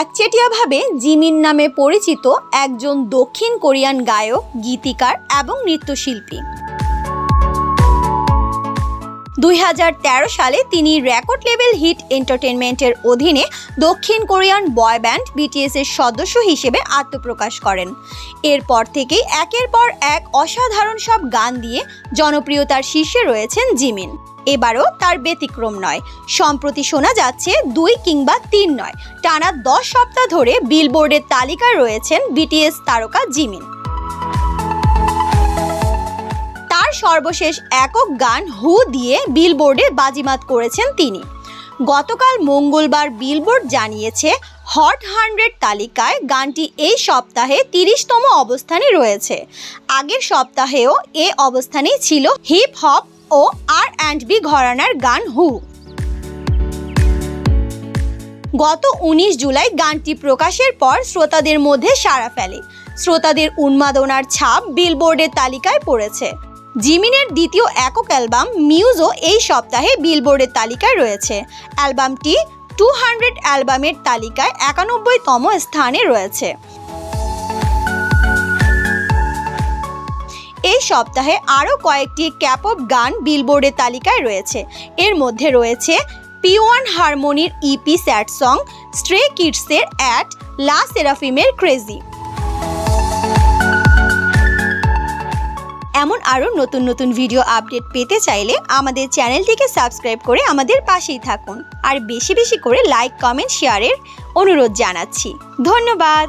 একচেটিয়াভাবে Jimin নামে পরিচিত একজন দক্ষিণ কোরিয়ান গায়ক, গীতিকার এবং নৃত্যশিল্পী। দুই হাজার তেরো সালে তিনি রেকর্ড লেভেল হিট এন্টারটেনমেন্টের অধীনে দক্ষিণ কোরিয়ান বয় ব্যান্ড বিটিএস এর সদস্য হিসেবে আত্মপ্রকাশ করেন। এরপর থেকেই একের পর এক অসাধারণ সব গান দিয়ে জনপ্রিয়তার শীর্ষে রয়েছেন জিমিন। এবারও তার ব্যতিক্রম নয়। সম্প্রতি শোনা যাচ্ছে দুই কিংবা তিন নয়। টানা দশ সপ্তাহ ধরে বিলবোর্ডের তালিকায় রয়েছেন বিটিএস তারকা জিমিন। তার সর্বশেষ একক গান হু দিয়ে বিলবোর্ডে বাজিমাত করেছেন তিনি। গতকাল মঙ্গলবার বিলবোর্ড জানিয়েছে, হট হান্ড্রেড তালিকায় গানটি এই সপ্তাহে তিরিশতম অবস্থানে রয়েছে। আগের সপ্তাহেও এ অবস্থানেই ছিল হিপ হপ ও আর অ্যান্ড বি ঘরানার গান হু। গত উনিশ জুলাই গানটি প্রকাশের পর শ্রোতাদের মধ্যে সাড়া ফেলে। শ্রোতাদের উন্মাদনার ছাপ বিলবোর্ডের তালিকায় পড়েছে। জিমিনের দ্বিতীয় একক অ্যালবাম মিউজও এই সপ্তাহে বিলবোর্ডের তালিকায় রয়েছে। অ্যালবামটি টু হান্ড্রেড অ্যালবামের তালিকায় একানব্বইতম স্থানে রয়েছে। সপ্তাহে আরও কয়েকটি ক্যাপঅপ গান বিলবোর্ডের তালিকায় রয়েছে। এর মধ্যে রয়েছে পি ওয়ান হারমোনির ইপি স্যাড সং স্ট্রে কিডসের অ্যাট লা সেরাফিমের ক্রেজি এমন আরও নতুন নতুন ভিডিও আপডেট পেতে চাইলে আমাদের চ্যানেলটিকে সাবস্ক্রাইব করে আমাদের পাশেই থাকুন। আর বেশি বেশি করে লাইক, কমেন্ট, শেয়ারের অনুরোধ জানাচ্ছি। ধন্যবাদ!